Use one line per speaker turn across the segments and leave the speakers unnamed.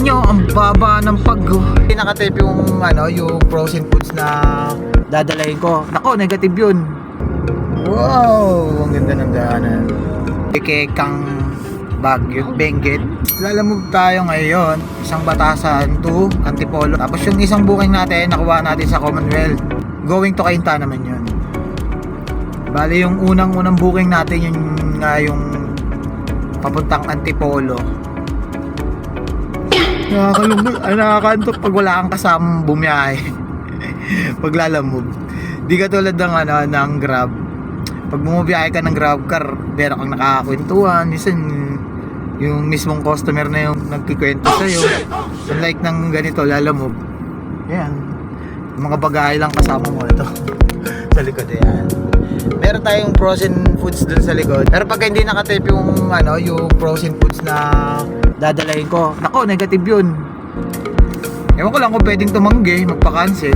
Tingnan nyo, ang baba ng pag... Nakatape yung, ano, yung frozen foods na dadalayin ko. Nako, negative yun. Wow! Ang ganda ng daanan. Kekang Baguio, Benguet. Lalamove tayo ngayon. Isang batasan to Antipolo. Tapos yung isang booking natin, nakuha natin sa Commonwealth. Going to Cainta naman yun. Bali yung unang-unang booking natin yung nga yung papuntang Antipolo. Nakakalungkot, ay nakakantok pag wala kang kasamang bumiyahe. pag lalamove. Di ka tulad ng ano, ng Grab. Pag bumabiyahe ka ng Grab car, meron kang nakakakwentuhan. Minsan, yung mismong customer na yung nagkikwento sa'yo. Unlike ng ganito, lalamove. Yan. Yung mga bagay lang kasama mo ito. sa likod yan. Meron tayong frozen foods dun sa likod. Pero pag hindi nakatape yung ano, yung frozen foods na dadalayin ko, nako, negative yun. Ewan ko lang kung pwedeng tumanggi, magpa-cancel.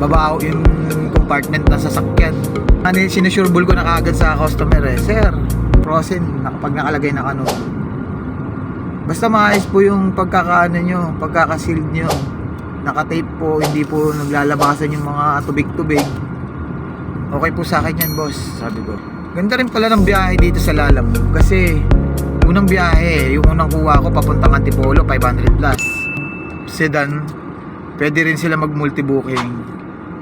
Babaw yung compartment ng sasakyan. Ano sinusureball ko na kaagad sa customer eh, Sir, frozen, nakapag nakalagay na ano. Basta maayos po yung pagkakaano nyo, pagkakasealed nyo. Nakatape po, hindi po naglalabasan yung mga tubig-tubig. Okay po sa akin yan, boss, sabi ko. Ganda rin pala ng biyahe dito sa Lalam kasi unang biyahe, yung unang kuha ko papuntang Antipolo, 500 plus. Sedan, pwede rin sila mag multi-booking.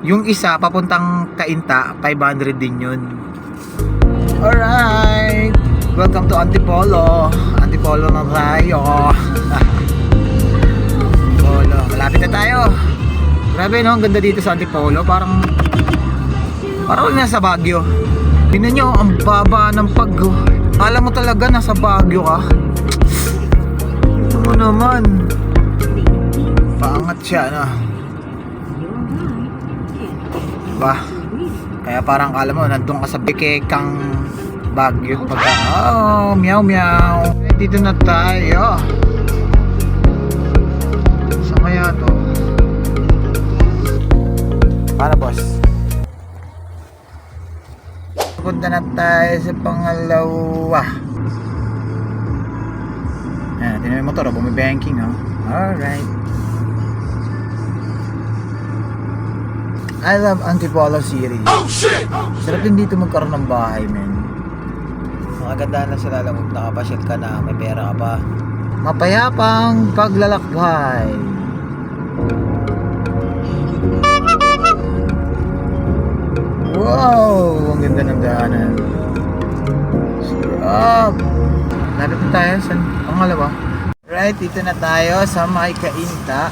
Yung isa, papuntang Kainta, 500 din yun. Alright! Welcome to Antipolo. Antipolo na tayo. Antipolo. Malapit na tayo. Grabe no, ang ganda dito sa Antipolo. Parang, parang nasa Baguio. Tingnan nyo, ang baba ng pag... Alam mo talaga, nasa Baguio ka. Mo naman. Paangat siya, no? Diba? Kaya parang kala mo, nandun ka sa Bikekang Baguio. Pagka, oh, meow meow. Dito na tayo. Saan kaya to? Para boss? Punta na tayo sa pangalawa. Ayan, tinan yung motor, oh, bumibanking, oh. Alright. I love Antipolo City. Oh shit! Sarap din dito magkaroon ng bahay, men. Makaganda na sila lang nakapasyal ka na, may pera ka pa. Mapayapang paglalakbay. Daanan. Sarap! Lapit na tayo sa pangalawa. Right, dito na tayo sa May Kainta.